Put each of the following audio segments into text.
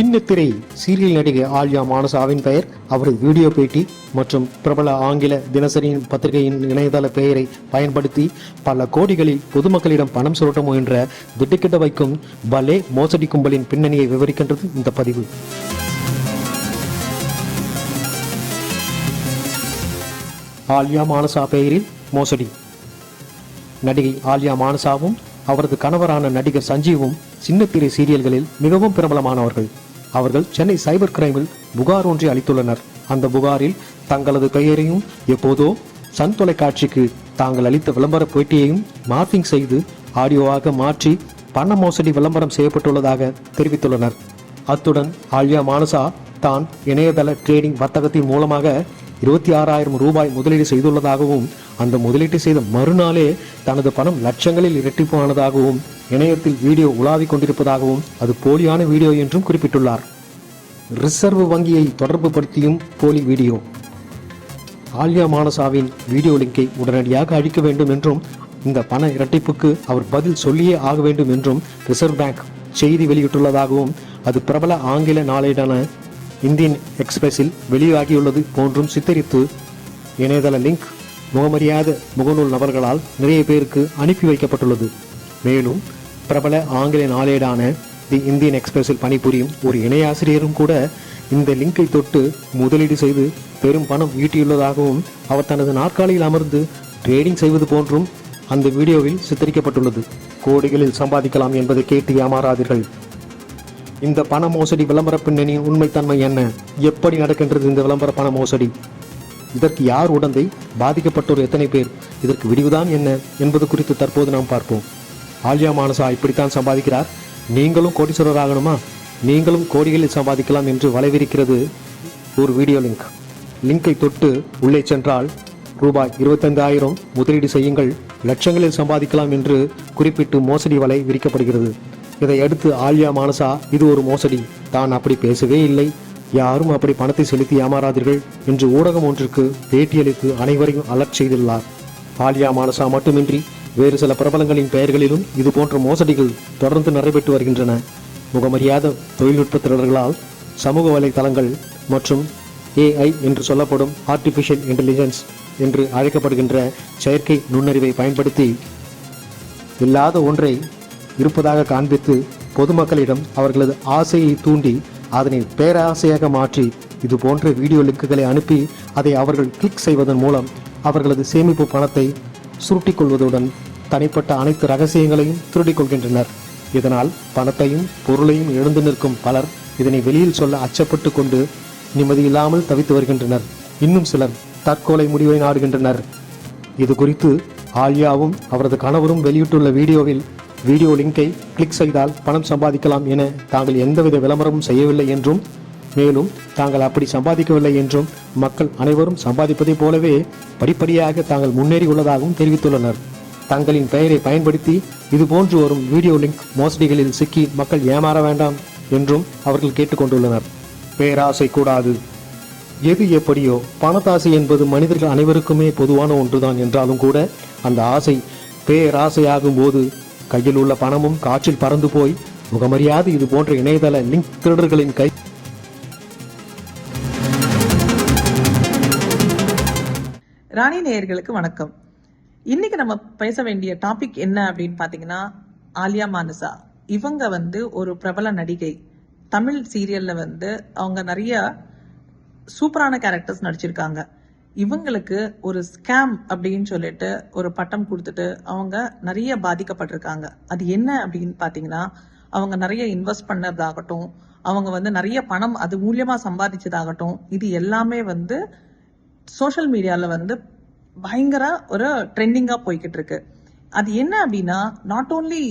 சின்ன திரை சீரியல் நடிகை ஆல்யா மானசாவின் பெயர். அவரது வீடியோ பேட்டி மற்றும் பிரபல ஆங்கில தினசரியின் பத்திரிகையின் இணையதள பெயரை பயன்படுத்தி பல கோடிகளில் பொதுமக்களிடம் பணம் சுரட்ட முயன்ற திட்டுக்கிட்ட வைக்கும் பலே மோசடி கும்பலின் பின்னணியை விவரிக்கின்றது இந்த பதிவு. ஆல்யா மானசா பெயரில் மோசடி. நடிகை ஆல்யா மானசாவும் அவரது கணவரான நடிகர் சஞ்சீவும் சின்னத்திரை சீரியல்களில் மிகவும் பிரபலமானவர்கள். அவர்கள் சென்னை சைபர் கிரைமில் புகார் ஒன்றை அளித்துள்ளனர். அந்த புகாரில் தங்களது பெயரையும் எப்போதோ சன் தொலைக்காட்சிக்கு தாங்கள் அளித்த விளம்பர போட்டியையும் மார்பிங் செய்து ஆடியோவாக மாற்றி பண மோசடி விளம்பரம் செய்யப்பட்டுள்ளதாக தெரிவித்துள்ளனர். அத்துடன் ஆல்யா மானசா தான் இணையதள ட்ரேடிங் வர்த்தகத்தின் மூலமாக இருபத்தி ஆறாயிரம் ரூபாய் முதலீடு செய்துள்ளதாகவும் அந்த முதலீட்டை செய்த மறுநாளே தனது பணம் லட்சங்களில் இரட்டிப்பானதாகவும் இணையத்தில் வீடியோ உலாவிக் கொண்டிருப்பதாகவும் அது போலியான வீடியோ என்றும் குறிப்பிட்டுள்ளார். ரிசர்வ் வங்கியை தொடர்பு படுத்தியும் போலி வீடியோ. ஆல்யா மானசாவின் வீடியோ லிங்கை உடனடியாக அழிக்க வேண்டும் என்றும் இந்த பண இரட்டிப்புக்கு அவர் பதில் சொல்லியே ஆக வேண்டும் என்றும் ரிசர்வ் பேங்க் செய்தி வெளியிட்டுள்ளதாகவும் அது பிரபல ஆங்கில நாளேடான இந்தியன் எக்ஸ்பிரஸில் வெளியாகியுள்ளது போன்றும் சித்தரித்து இணையதள லிங்க் முகமறியாத முகநூல் நபர்களால் நிறைய பேருக்கு அனுப்பி வைக்கப்பட்டுள்ளது. மேலும் பிரபல ஆங்கில நாளேடான தி இந்தியன் எக்ஸ்பிரஸில் பணிபுரியும் ஒரு இணையாசிரியரும் கூட இந்த லிங்கை தொட்டு முதலீடு செய்து பெரும் பணம் ஈட்டியுள்ளதாகவும் அவர் தனது நாற்காலியில் அமர்ந்து ட்ரேடிங் செய்வது போன்றும் அந்த வீடியோவில் சித்தரிக்கப்பட்டுள்ளது. கோடிகளில் சம்பாதிக்கலாம் என்பதை கேட்டு ஏமாறாதீர்கள். இந்த பண மோசடி விளம்பர பின்னணியின் உண்மைத்தன்மை என்ன? எப்படி நடக்கின்றது இந்த விளம்பர பண மோசடி? இதற்கு யார் உடந்தை? பாதிக்கப்பட்டோர் எத்தனை பேர்? இதற்கு விடிவுதான் என்ன? என்பது குறித்து தற்போது நாம் பார்ப்போம். ஆலியா மானசா இப்படித்தான் சம்பாதிக்கிறார். நீங்களும் கோடீஸ்வரர் ஆகணுமா? நீங்களும் கோடிகளில் சம்பாதிக்கலாம் என்று வளைவிருக்கிறது ஒரு வீடியோ லிங்க். லிங்கை தொட்டு உள்ளே சென்றால் ரூபாய் இருபத்தைந்தாயிரம் முதலீடு செய்யுங்கள். லட்சங்களில் சம்பாதிக்கலாம் என்று குறிப்பிட்டு மோசடி வலை விரிக்கப்படுகிறது. இதை அடுத்து ஆல்யா மானசா இது ஒரு மோசடி. தான் அப்படி பேசவே இல்லை. யாரும் அப்படி பணத்தை செலுத்தி ஏமாறாதீர்கள் என்று ஊடகம் ஒன்றிற்கு பேட்டியளித்து அனைவரையும் அலர்ட் செய்துள்ளார். ஆலியா மானசா மட்டுமின்றி வேறு சில பிரபலங்களின் பெயர்களிலும் இது போன்ற மோசடிகள் தொடர்ந்து நடைபெற்று வருகின்றன. முகமறியாத தொழில்நுட்ப திறர்களால் சமூக வலைதளங்கள் மற்றும் ஏஐ என்று சொல்லப்படும் ஆர்டிஃபிஷியல் இன்டெலிஜென்ஸ் என்று அழைக்கப்படுகின்ற செயற்கை நுண்ணறிவை பயன்படுத்தி இல்லாத ஒன்றை இருப்பதாக காண்பித்து பொதுமக்களிடம் அவர்களது ஆசையை தூண்டி அதனை பேராசையாக மாற்றி இது போன்ற வீடியோ லிங்குகளை அனுப்பி அதை அவர்கள் கிளிக் செய்வதன் மூலம் அவர்களது சேமிப்பு பணத்தை சுருட்டிக் கொள்வதுடன் தனிப்பட்ட அனைத்து ரகசியங்களையும் திருடிக் கொள்கின்றனர். இதனால் பணத்தையும் பொருளையும் எழுந்து நிற்கும் பலர் இதனை வெளியில் சொல்ல அச்சப்பட்டு கொண்டு நிம்மதியில்லாமல் தவித்து வருகின்றனர். இன்னும் சிலர் தற்கொலை முடிவை நாடுகின்றனர். இது குறித்து ஆல்யாவும் அவரது கணவரும் வெளியிட்டுள்ள வீடியோவில் வீடியோ லிங்கை கிளிக் செய்தால் பணம் சம்பாதிக்கலாம் என தாங்கள் எந்தவித விளம்பரமும் செய்யவில்லை என்றும் மேலும் தாங்கள் அப்படி சம்பாதிக்கவில்லை என்றும் மக்கள் அனைவரும் சம்பாதிப்பதைப் போலவே படிப்படியாக தாங்கள் முன்னேறி உள்ளதாகவும் தெரிவித்துள்ளனர். தங்களின் பெயரை பயன்படுத்தி இதுபோன்று வரும் வீடியோ லிங்க் மோசடிகளில் சிக்கி மக்கள் ஏமாற வேண்டாம் என்றும் அவர்கள் கேட்டுக்கொண்டுள்ளனர். பேராசை கூடாது. எது எப்படியோ பணத்தாசை என்பது மனிதர்கள் அனைவருக்குமே பொதுவான ஒன்றுதான் என்றாலும் கூட அந்த ஆசை பேராசையாகும் போது கையில் உள்ள பணமும் காற்றில் பறந்து போய் முகமறியாது இது போன்ற இணையதள லிங்க் திருடர்களின் கை ராணி நேயர்களுக்கு வணக்கம். இன்னைக்கு நம்ம பேச வேண்டிய டாபிக் என்ன அப்படின்னு பாத்தீங்கன்னா ஆலியா மானசா. இவங்க வந்து ஒரு பிரபல நடிகை. தமிழ் சீரியல்ல வந்து அவங்க நிறைய சூப்பரான கேரக்டர்ஸ் நடிச்சிருக்காங்க. இவங்களுக்கு ஒரு ஸ்கேம் அப்படின்னு சொல்லிட்டு ஒரு பட்டம் கொடுத்துட்டு அவங்க நிறைய பாதிக்கப்பட்டிருக்காங்க. அது என்ன அப்படின்னு பார்த்தீங்கன்னா அவங்க நிறைய இன்வெஸ்ட் பண்ணதாகட்டும் அவங்க வந்து நிறைய பணம் அது மூலியமா சம்பாதிச்சதாகட்டும் இது எல்லாமே வந்து சோஷியல் மீடியாவில் வந்து பயங்கர ஒரு ட்ரெண்டிங்காக போய்கிட்டு இருக்கு அது என்ன அப்படின்னா not only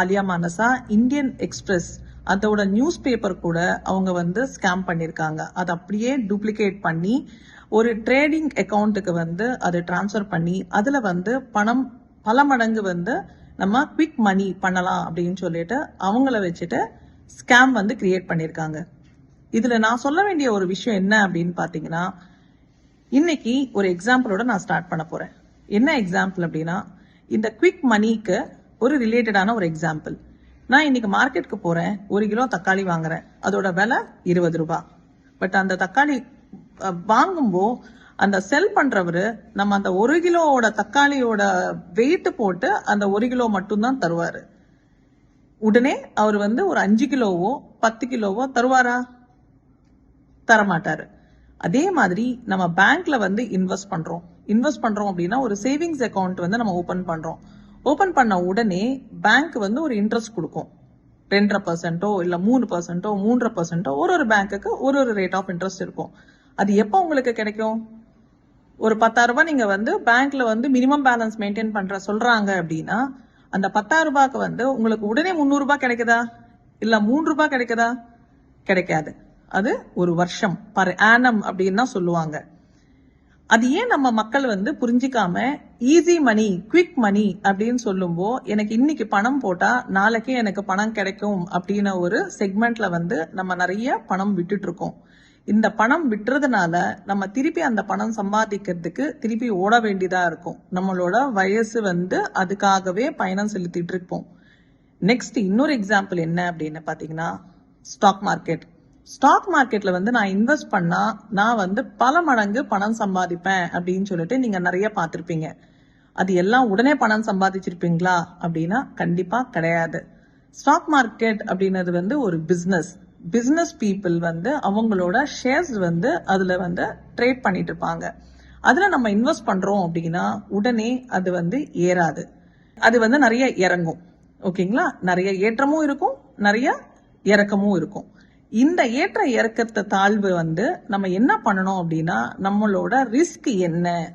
Alya Manasa Indian Express அதோட நியூஸ் பேப்பர் கூட அவங்க வந்து ஸ்கேம் பண்ணியிருக்காங்க அதை அப்படியே டூப்ளிகேட் பண்ணி ஒரு ட்ரேடிங் அக்கௌண்ட்டுக்கு வந்து அதை டிரான்ஸ்ஃபர் பண்ணி அதில் வந்து பணம் பல மடங்கு வந்து நம்ம குவிக் மணி பண்ணலாம் அப்படின்னு சொல்லிட்டு அவங்கள வச்சுட்டு ஸ்கேம் வந்து கிரியேட் பண்ணியிருக்காங்க இதில் நான் சொல்ல வேண்டிய ஒரு விஷயம் என்ன அப்படின்னு பார்த்தீங்கன்னா இன்னைக்கு ஒரு எக்ஸாம்பிளோட நான் ஸ்டார்ட் பண்ண போகிறேன் என்ன எக்ஸாம்பிள் அப்படின்னா இந்த குவிக் மணிக்கு ஒரு ரிலேட்டடான ஒரு எக்ஸாம்பிள் நான் இன்னைக்கு மார்க்கெட்டுக்கு போகிறேன் ஒரு கிலோ தக்காளி வாங்குறேன் அதோட விலை இருபது ரூபா. பட் அந்த தக்காளி வாங்கும்போ அந்த செல் பண்றவரு நம்ம அந்த ஒரு கிலோவோட தக்காளியோட வெயிட் போட்டு அந்த ஒரு கிலோ மட்டும்தான் தருவாரு. உடனே அவர் வந்து ஒரு அஞ்சு கிலோவோ பத்து கிலோவோ தருவாரா? தரமாட்டாரு. அதே மாதிரி நம்ம பேங்க்ல வந்து இன்வெஸ்ட் பண்றோம். இன்வெஸ்ட் பண்றோம் அப்படின்னா ஒரு சேவிங்ஸ் அக்கவுண்ட் வந்து நம்ம ஓபன் பண்றோம். ஓபன் பண்ண உடனே பேங்க் வந்து ஒரு இன்ட்ரெஸ்ட் கொடுக்கும். ரெண்டரை பர்சன்ட்டோ இல்ல மூணு பர்சன்ட்டோ மூன்றரை பர்சன்ட்டோ ஒரு ஒரு பேங்க்குக்கு ஒரு ஒரு ரேட் ஆஃப் இன்ட்ரெஸ்ட் இருக்கும். அது எப்போ உங்களுக்கு கிடைக்கும்? ஒரு பத்தாயிரம் ரூபாய் நீங்க வந்து பேங்க்ல வந்து மினிமம் பேலன்ஸ் மெயின்டைன் பண்ற சொல்றாங்க அப்படின்னா அந்த பத்தாயிரம் ரூபாய்க்கு வந்து உங்களுக்கு உடனே முந்நூறு ரூபாய் கிடைக்குதா? இல்ல மூன்று ரூபாய் கிடைக்குதா? கிடைக்காது. அது ஒரு வருஷம் பர் ஆனம் அப்படின்னு தான் சொல்லுவாங்க. அது ஏன் நம்ம மக்கள் வந்து புரிஞ்சிக்காம ஈஸி மணி குவிக் மணி அப்படின்னு சொல்லும்போ எனக்கு இன்னைக்கு பணம் போட்டா நாளைக்கே எனக்கு பணம் கிடைக்கும் அப்படின்னு ஒரு செக்மெண்ட்ல வந்து நம்ம நிறைய பணம் விட்டுட்டு இருக்கோம். இந்த பணம் விட்டுறதுனால நம்ம திருப்பி அந்த பணம் சம்பாதிக்கிறதுக்கு திருப்பி ஓட வேண்டியதா இருக்கும். நம்மளோட வயசு வந்து அதுக்காகவே பயணம் செலுத்திட்டு இருப்போம். நெக்ஸ்ட் இன்னொரு எக்ஸாம்பிள் என்ன அப்படின்னு பாத்தீங்கன்னா ஸ்டாக் மார்க்கெட் ஸ்டாக் மார்க்கெட்ல வந்து நான் இன்வெஸ்ட் பண்ணா நான் வந்து பல மடங்கு பணம் சம்பாதிப்பேன் அப்படின்னு சொல்லிட்டு நீங்க நிறைய பார்த்திருப்பீங்க. அது எல்லாம் உடனே பணம் சம்பாதிச்சிருப்பீங்களா? அப்படின்னா கண்டிப்பா கிடையாது. ஸ்டாக் மார்க்கெட் அப்படின்றது வந்து ஒரு பிசினஸ் பிஸ்னஸ் பீப்புள் வந்து அவங்களோட ஷேர்ஸ் வந்து அதுல வந்து ட்ரேட் பண்ணிட்டு இருப்பாங்க. அதுல நம்ம இன்வெஸ்ட் பண்றோம் அப்படின்னா உடனே அது வந்து ஏறாது. அது வந்து நிறைய இறங்கும். ஓகேங்களா நிறைய ஏற்றமும் இருக்கும் நிறைய இறக்கமும் இருக்கும். இந்த ஏற்ற இறக்கத்தை தாழ்வு வந்து நம்ம என்ன பண்ணணும் அப்படின்னா நம்மளோட ரிஸ்க் என்ன?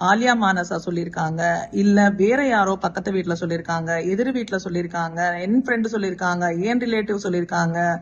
ஆலியா மானசா சொல்லியிருக்காங்க. இல்ல வேற யாரோ பக்கத்து வீட்டில் சொல்லியிருக்காங்க எதிர் வீட்டில் சொல்லியிருக்காங்க என் ஃப்ரெண்டு சொல்லியிருக்காங்க என் ரிலேட்டிவ் சொல்லியிருக்காங்க.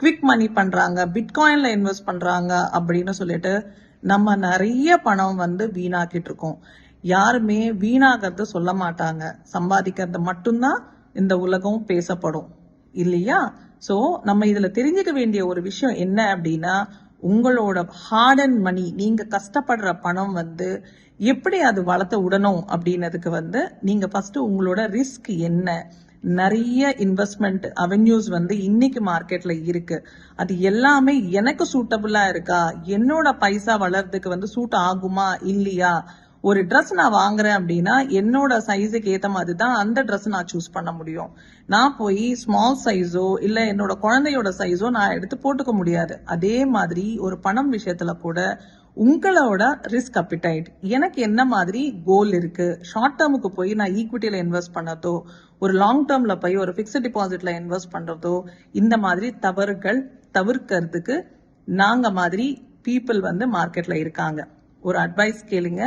குவிக் மணி பண்றாங்க பிட்காயின்ல இன்வெஸ்ட் பண்றாங்க அப்படின்னு சொல்லிட்டு நம்ம நிறைய பணம் வந்து வீணாக்கிட்டு இருக்கோம். யாருமே வீணாகிறது சொல்ல மாட்டாங்க. சம்பாதிக்கிறது மட்டும்தான் இந்த உலகம் பேசப்படும். இல்லையா? சோ நம்ம இதுல தெரிஞ்சுக்க வேண்டிய ஒரு விஷயம் என்ன அப்படின்னா உங்களோட ஹார்ட் அண்ட் மணி நீங்க கஷ்டப்படுற பணம் வந்து எப்படி அது வளர்த்த விடணும் அப்படின்னதுக்கு வந்து நீங்க ஃபர்ஸ்ட் உங்களோட ரிஸ்க் என்ன? நிறைய இன்வெஸ்ட்மெண்ட் அவென்யூஸ் வந்து இன்னைக்கு மார்க்கெட்ல இருக்கு. அது எல்லாமே எனக்கு சூட்டபிளா இருக்கா? என்னோட பைசா வளர்றதுக்கு வந்து சூட் ஆகுமா? இல்லையா? ஒரு ட்ரெஸ் நான் வாங்குறேன் அப்படின்னா என்னோட சைஸுக்கு ஏற்ற மாதிரி தான் அந்த ட்ரெஸ் நான் சூஸ் பண்ண முடியும். நான் போய் ஸ்மால் சைஸோ இல்லை என்னோட குழந்தையோட சைஸோ நான் எடுத்து போட்டுக்க முடியாது. அதே மாதிரி ஒரு பணம் விஷயத்துல கூட உங்களோட ரிஸ்க் அப்பிடைட் எனக்கு என்ன மாதிரி கோல் இருக்கு? ஷார்ட் டேர்முக்கு போய் நான் ஈக்விட்டியில இன்வெஸ்ட் பண்ணதோ ஒரு லாங் டேர்ம்ல போய் ஒரு ஃபிக்ஸ்ட் டிபாசிட்ல இன்வெஸ்ட் பண்றதோ இந்த மாதிரி தவறுகள் தவிர்க்கிறதுக்கு நாங்க மாதிரி பீப்புள் வந்து மார்க்கெட்ல இருக்காங்க. ஒரு அட்வைஸ் கேளுங்க.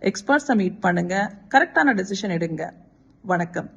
எக்ஸ்பர்ட்ஸை மீட் பண்ணுங்கள் கரெக்டான டெசிஷன் எடுங்க. வணக்கம்.